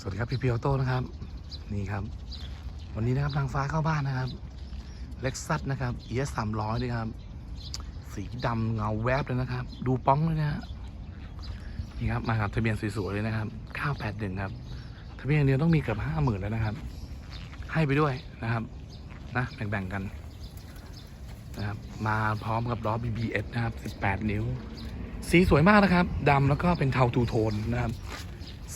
สวัสดีครับพี่เพียวโต้นะครับ นี่ครับ วันนี้นะครับนางฟ้าเข้าบ้านนะครับเล็กซัสนะครับเอสสามร้อยนี่ครับ สีดำเงาแวบเลยนะครับ ดูป้องเลยนะนี่ครับมาครับทะเบียนสวยๆเลยนะครับ981ครับทะเบียนเดียวต้องมีเกือบห้าหมื่นแล้วนะครับ ให้ไปด้วยนะครับนะแบ่งๆกันนะครับมาพร้อมกับล้อ BBS นะครับ 18 นิ้ว สีสวยมากนะครับดำแล้วก็เป็นเทาทูโทนนะครับ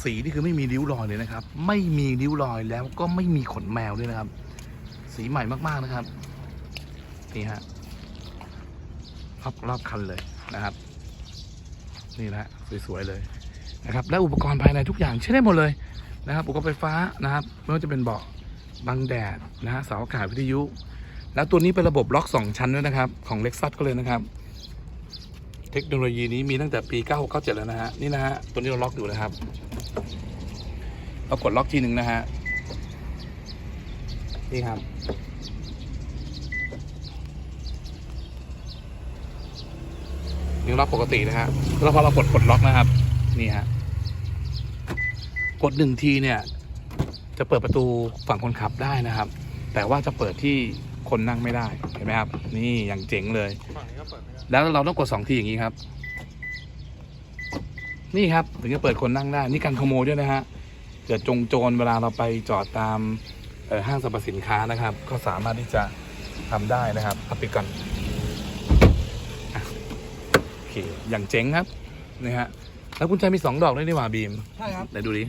สีนี่คือไม่มีริ้วรอยเลยนะครับ ไม่มีริ้วรอยแล้วก็ไม่มีขนแมวด้วยนะครับ สีใหม่มากๆนะครับนี่ฮะรอบรอบคันเลยนะครับ นี่นะฮะสวยๆเลยนะครับ และอุปกรณ์ภายในทุกอย่างใช้ได้หมดเลยนะครับอุปกรณ์ไฟฟ้านะครับไม่ว่าจะเป็นเบาะบังแดดนะฮะเสาอากาศวิทยุ แล้วตัวนี้เป็นระบบล็อกสองชั้นด้วยนะครับ ของเล็กซัสก็เลยนะครับ เทคโนโลยีนี้มีตั้งแต่ปี 9697 แล้วนะฮะนี่นะฮะตัวนี้เราล็อกอยู่นะครับ เรากดล็อกทีหนึ่งนะฮะ นี่ครับยังล็อกปกตินะฮะ แล้วพอเรากดกดล็อกนะครับ นี่ฮะ กดหนึ่งทีเนี่ย จะเปิดประตูฝั่งคนขับได้นะครับ แต่ว่าจะเปิดที่คนนั่งไม่ได้ เห็นไหมครับ นี่อย่างเจ๋งเลยฝั่งนี้ก็เปิดไม่ได้แล้วเราต้องกดสองทีอย่างนี้ครับ นี่ครับถึงจะเปิดคนนั่งได้ นี่การขโมยด้วยนะฮะเกิดจงโจรเวลาเราไปจอดตามเอ่อห้างสรรพสินค้านะครับ ก็สามารถที่จะทำได้นะครับเอาปิดก่อนอะโอเคอย่างเจ๋งครับนี่ฮะแล้วกุญแจมีสองดอกด้วยนี่หว่าบีมใช่ครับไหนดูดิ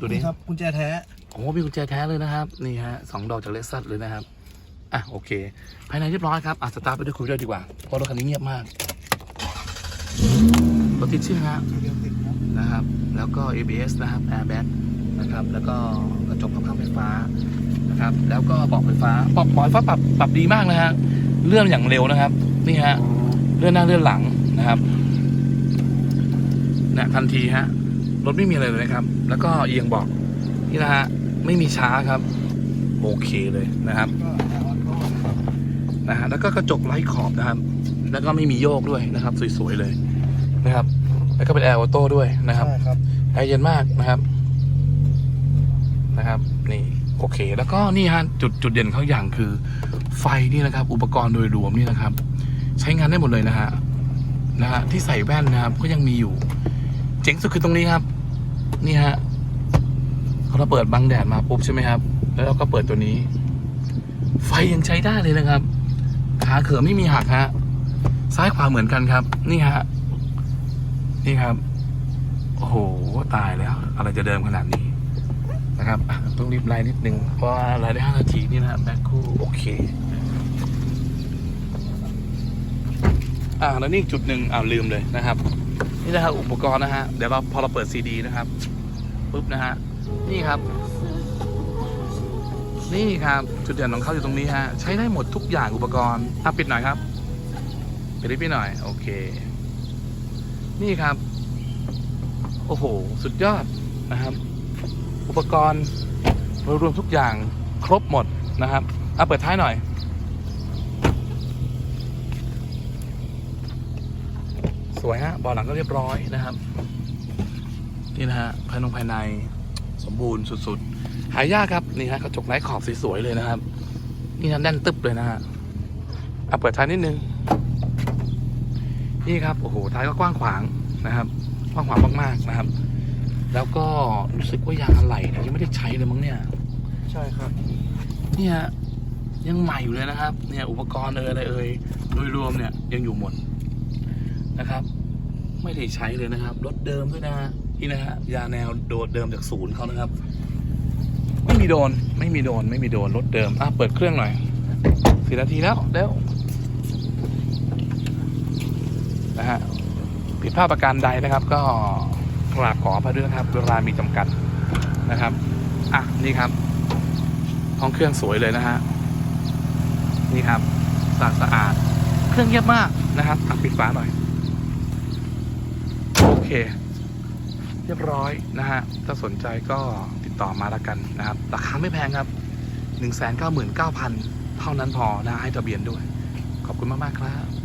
ดูดินี่ครับกุญแจแท้โอ้โหมีกุญแจแท้เลยนะครับนี่ฮะสองดอกจากเลสซัสเลยนะครับอะโอเค ภายในเรียบร้อยครับอะสตาร์ทไปด้วยคุยด้วยดีกว่าเพราะรถคันนี้เงียบมาก รถติดเชื่อฮะเดียวติดครับนะครับ แล้วก็ ABS นะครับ airbag นะครับ แล้วก็กระจกพับข้างไฟฟ้านะครับ แล้วก็บาะไฟฟ้าบาะเบาะไฟฟ้าปรับปรับดีมากนะฮะเลื่อนอย่างเร็วนะครับ นี่ฮะเลื่อนหน้าเลื่อนหลังนะครับนะทันทีฮะรถไม่มีอะไรเลยนะครับ แล้วก็เอียงบอกนี่นะฮะไม่มีช้าครับโอเคเลยนะครับนโต้นะฮะแล้วก็กระจกไร้ขอบนะครับ แล้วก็ไม่มีโยกด้วยนะครับ สวยๆเลย นะครับ แล้วก็เป็นแอร์ออโต้ด้วยนะครับใช่ครับแอร์เย็นมากนะครับนะครับ นี่โอเค แล้วก็นี่ฮะจุดจุดเด่นเขาอย่างคือไฟนี่นะครับ อุปกรณ์โดยรวมนี่นะครับ ใช้งานได้หมดเลยนะฮะนะฮะที่ใส่แว่นนะครับ ก็ยังมีอยู่ เจ๋งสุดคือตรงนี้ครับ นี่ฮะพอเราเปิดบังแดดมาปุ๊บใช่ไหมครับ แล้วเราก็เปิดตัวนี้ ไฟยังใช้ได้เลยนะครับขาเขือไม่มีหักฮะซ้ายขวาเหมือนกันครับ นี่ฮะ นี่ครับ โอ้โห ตายแล้ว อะไรจะเดิมขนาดนี้นะครับต้องรีบไลน์นิดนึง เพราะว่าไลน์ได้ห้านาทีนี่นะแบ็คคู่โอเค อ่าแล้วนี่จุดหนึ่งอ่าลืมเลยนะครับ นี่นะครับอุปกรณ์นะฮะ เดี๋ยวเราพอเราเปิดซีดีนะครับปุ๊บนะฮะ นี่ครับ นี่ครับจุดเด่นของเขาอยู่ตรงนี้ฮะ ใช้ได้หมดทุกอย่างอุปกรณ์อะปิดหน่อยครับปิดให้พี่หน่อย โอเค นี่ครับ โอ้โห สุดยอดนะครับ อุปกรณ์รวมทุกอย่างครบหมดนะครับอะเปิดท้ายหน่อย สวยฮะเบาะหลังก็เรียบร้อยนะครับ นี่นะฮะภายในภายในสมบูรณ์สุดๆ หายากครับ นี่ฮะกระจกไร้ขอบสวยๆเลยนะครับ นี่นะแน่นตึบเลยนะฮะอะเปิดท้ายนิดนึง นี่ครับโอ้โหท้ายก็กว้างขวางนะครับกว้างขวางมากๆนะครับ แล้วก็รู้สึกว่ายางอะไหล่เนี่ยยังไม่ได้ใช้เลยมั้งเนี่ย ใช่ครับ เนี่ยยังใหม่อยู่เลยนะครับ เนี่ยอุปกรณ์เอ่ยอะไรเอ่ยโดยรวมเนี่ยยังอยู่หมดนะครับ ไม่ได้ใช้เลยนะครับรถเดิมด้วยนะฮะนี่นะฮะยาแนวโดดเดิมจากศูนย์เขานะครับ ไม่มีโดนไม่มีโดนไม่มีโดนรถเดิมอะเปิดเครื่องหน่อยสี่นาทีแล้วเร็ว นะฮะผิดพลาดประการใดนะครับ ก็กราบขออภัยด้วยนะครับเวลามีจำกัดนะครับอะนี่ครับห้องเครื่องสวยเลยนะฮะนี่ครับสะอาดสะอาด เครื่องเงียบมากนะครับอะปิดฝาหน่อย โอเค เรียบร้อยนะฮะถ้าสนใจก็ติดต่อมาแล้วกันนะครับ ราคาไม่แพงครับ 1 9 9 0 0 0 เท่านั้นพอนะให้ทะเบียนด้วย ขอบคุณมาก ๆ ครับ